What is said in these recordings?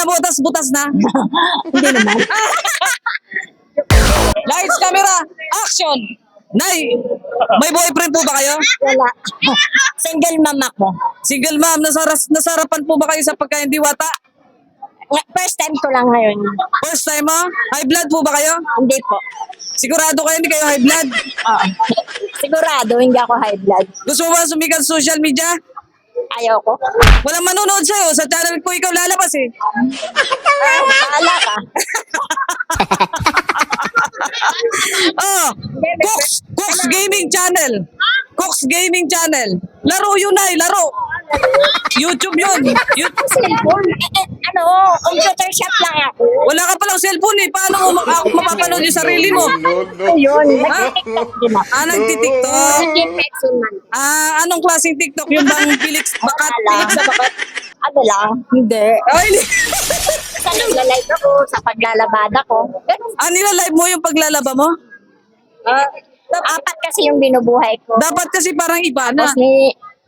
nabotas, butas na. Hindi naman. Lights, camera, action! Nay, may boyfriend po ba kayo? Wala. Single mom ako. Single ma'am, nasaras, nasarapan po ba kayo sa pagkain diwata? First time ko lang ngayon. First time mo? High blood po ba kayo? Hindi po. Sigurado kayo hindi kayo high blood? Oo. Sigurado, hindi ako high blood. Gusto mo ba sumikat sa social media? Ayaw ko. Walang manonood sa'yo. Sa channel ko ikaw lalabas eh. Bahala ka. Oh, Cooks, Cooks Gaming Channel. Cooks Gaming Channel. Laro yun ay, laro. YouTube yun. You- Cellphone? Eh, eh, ano, computer shop lang ako. wala ka palang cellphone eh. Paano mo ma- mapapanood yung sarili mo? Ano yun? Nag-tiktok din ako. Ah, nagtitiktok. Ah, anong klaseng TikTok? Yung bang Felix Bakat? Wala. Felix Bakat? Ano lang? Hindi. Ay, Sa nagla-live ako, sa paglalabada ko. Pero ah, nila-live mo yung paglalaba mo? Ah, apat kasi yung binubuhay ko. dapat kasi parang iba na. Tapos,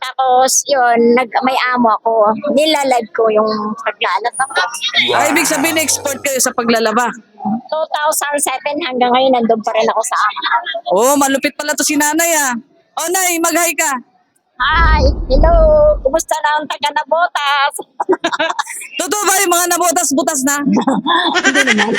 tapos yun, nag, may amo ako. Nilalive ko yung paglalaba ko. Ah, ibig sabihin export kayo sa paglalaba. 2007 hanggang ngayon, nandun pa rin ako sa amo. Oh, malupit pala to si nanay ah. Oh, nay, mag-hi ka. Hi! Hello! Kumusta na ang taga na botas? Totoo ba yung mga nabotas-butas na? Hindi naman.